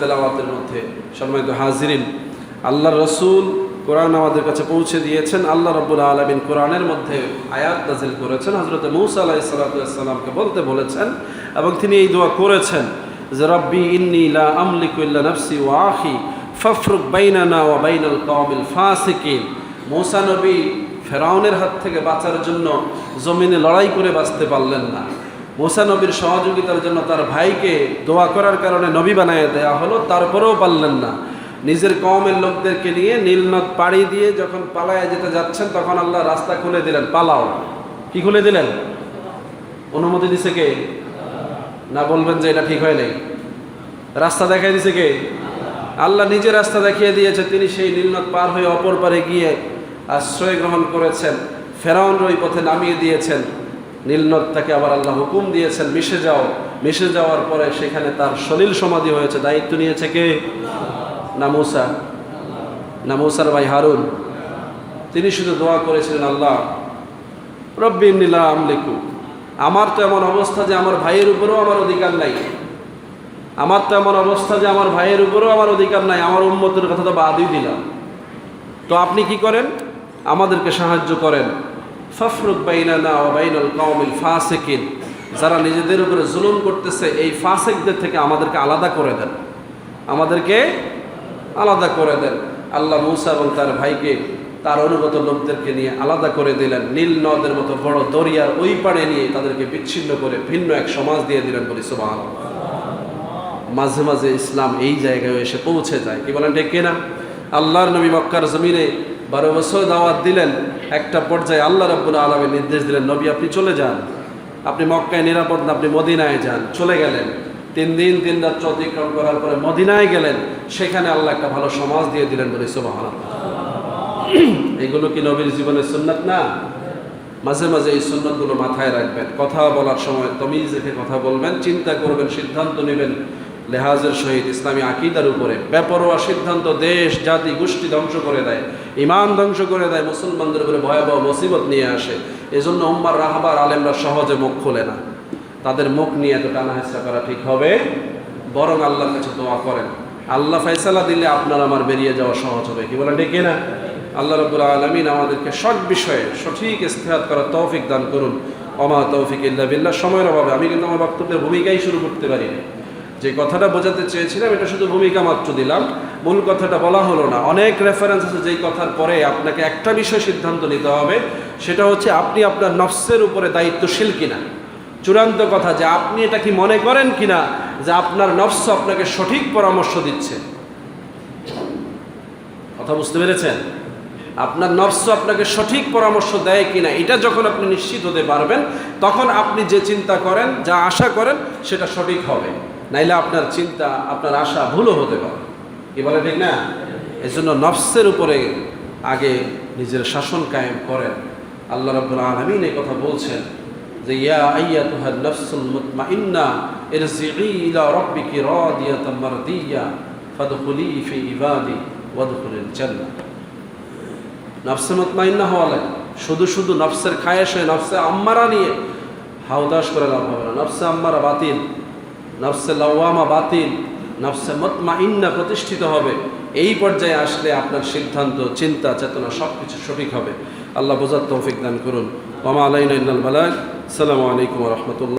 তেলাওয়াতের মধ্যে সম্মানিত হাজিরিন, আল্লাহ রসুল কোরআন আমাদের কাছে পৌঁছে দিয়েছেন। আল্লাহ রব্বুল আলমিন কোরআনের মধ্যে আয়াত নাজিল করেছেন। হজরত মৌসা আলাহি সাল্লাতামকে বলতে বলেছেন এবং তিনি এই দোয়া করেছেন যে, রব্বি ইন্নি লা আমলিকু ইল্লা নাফসি ওয়া আখি ফাফরুক বাইনানা ওয়া বাইনাল কওমিল ফাসিকিন। মৌসা নবী ফেরাউনের হাত থেকে বাঁচার জন্য জমিনে লড়াই করে বাঁচতে পারলেন না। মোসা নবীর সহযোগিতার জন্য তার ভাইকে দোয়া করার কারণে নবী বানায় দেওয়া হলো, তারপরেও পারলেন না। নিজের কমের লোকদেরকে নিয়ে নীলনদ পাড়ি দিয়ে যখন পালায় যেতে যাচ্ছেন, তখন আল্লাহ রাস্তা খুলে দিলেন। পালাও। কি খুলে দিলেন? অনুমতি দিছে কে? না বলবেন যে এটা ঠিক হয় নাই। রাস্তা দেখাই দিছে কে? আল্লাহ নিজে রাস্তা দেখিয়ে দিয়েছে, তিনি সেই নীলনদ পার হয়ে অপর পারে গিয়ে আশ্রয় গ্রহণ করেছেন। ফেরাউন ওই পথে নামিয়ে দিয়েছেন। নীলনদ তাকে আবার আল্লাহ হুকুম দিয়েছেন, মিশে যাও। মিশে যাওয়ার পরে সেখানে তার সলিল সমাধি হয়েছে। দায়িত্ব নিয়েছে কে? না মৌসা। না মৌসার ভাই হারুন। তিনি শুধু দোয়া করেছিলেন, আল্লাহ, রব্বি নীলা আমলিকু। আমার তো এমন অবস্থা যে আমার ভাইয়ের উপরেও আমার অধিকার নাই। আমার তো এমন অবস্থা যে আমার ভাইয়ের উপরেও আমার অধিকার নাই। আমার উন্মতের কথা তো বাদই দিলাম। তো আপনি কি করেন? আমাদেরকে সাহায্য করেন। ফফরুক বাইনানা ও বাইনাল কওমিল ফাসিকিন, যারা নিজেদের উপরে জুলুম করতেছে, এই ফাসেকদের থেকে আমাদেরকে আলাদা করে দেন। আমাদেরকে আলাদা করে দেন। আল্লাহ মুসা এবং তার ভাইকে, তার অনুগত লোকদেরকে নিয়ে আলাদা করে দিলেন। নীল নদের মতো বড় দরিয়ার ওই পাড়ে নিয়ে তাদেরকে বিচ্ছিন্ন করে ভিন্ন এক সমাজ দিয়ে দিলেন বলি সুবাহ মাঝে মাঝে ইসলাম এই জায়গায় এসে পৌঁছে যায়। কি বলেন ঠিক কিনা? আল্লাহর নবী মক্কার জমিনে বারো বছর দাওয়াত দিলেন, একটা পর্যায়ে আল্লাহ রাব্বুল আলমের নির্দেশ দিলেন, নবী, আপনি চলে যান। আপনি মক্কায় নিরাপদ না, আপনি মদিনায় যান। চলে গেলেন। তিন দিন, তিন রাত্র অতিক্রম করার পরে মদিনায় গেলেন। সেখানে আল্লাহ একটা ভালো সমাজ দিয়ে দিলেন বলে সুবাহ এগুলো কি নবীর জীবনের সুন্নাত না? মাঝে মাঝে এই সুন্নতগুলো মাথায় রাখবেন। কথা বলার সময় তমিজ রেখে কথা বলবেন, চিন্তা করবেন, সিদ্ধান্ত নেবেন। লেহাজের সহিত ইসলামী আকিদার উপরে বেপরোয়া সিদ্ধান্ত দেশ, জাতি, গোষ্ঠী ধ্বংস করে দেয়, ইমান ধ্বংস করে দেয়, মুসলমানদের উপরে ভয়াবহ মুসিবত নিয়ে আসে। এজন্য উম্মার রাহাবার আলেমরা সহজে মুখ খোলে না। তাদের মুখ নিয়ে এত টানা হেসা করা ঠিক হবে? বরং আল্লাহর কাছে দোয়া করেন। আল্লাহ ফাইসালা দিলে আপনার আমার বেরিয়ে যাওয়া সহজ হবে। কি বলেন ঠিক না আল্লাহ রবুল আলমিন আমাদেরকে সব বিষয়ে সঠিক ইস্তেহাত করার তৌফিক দান করুন। অমা তৌফিক ইল্লা বিল্লাহ, সময়ের অভাবে। আমি কিন্তু আমার বক্তব্যের ভূমিকাই শুরু করতে পারি না যে কথাটা বোঝাতে চেয়েছিলাম, এটা শুধু ভূমিকা মাত্র দিলাম। মূল কথাটা বলা হলো না। অনেক রেফারেন্স আছে যেই কথার পরে আপনাকে একটা বিষয় সিদ্ধান্ত নিতে হবে, সেটা হচ্ছে আপনি আপনার নফসের উপরে দায়িত্বশীল কিনা। চূড়ান্ত কথা যে আপনি এটা কি মনে করেন কিনা, যে আপনার নফস আপনাকে সঠিক পরামর্শ দিচ্ছে। কথা বুঝতে পেরেছেন? আপনার নফস আপনাকে সঠিক পরামর্শ দেয় কিনা, এটা যখন আপনি নিশ্চিত হতে পারবেন, তখন আপনি যে চিন্তা করেন, যা আশা করেন, সেটা সঠিক হবে। নাইলে আপনার চিন্তা, আপনার আশা ভুলও হতে পারে। কি বলে ঠিক না? এই জন্য নফসের উপরে আগে নিজের শাসন কায়েম করেন। আল্লাহ রব্বুল আলমিন এই কথা বলছেন যে, ইয়া আইয়া তুহার নফসুল মুতমাইন্না ইরজিই ইলা রাব্বিকি রাদিয়াতাম মারদিয়া ফাদখুলি ফি ইবাদি ওয়াদখুলিল জান্নাহ। নফসে মুতমাইন্না হওয়া লাগে। শুধু শুধু নফসের খায়েশ হয়ে নফসে আম্মারা নিয়ে হাউদাস করে লাভ হবে না। নফসে আম্মারা বাতিল। নফসে লওয়ামা বাতিল, নফসে মতমাইন্না প্রতিষ্ঠিত হবে। এই পর্যায়ে আসলে আপনার সিদ্ধান্ত, চিন্তা, চেতনা সব কিছু সঠিক হবে। আল্লাহ বোঝার তৌফিক দান করুন। মামা আলাইন বালাক সালামু আলাইকুম রহমতুল্লাহ।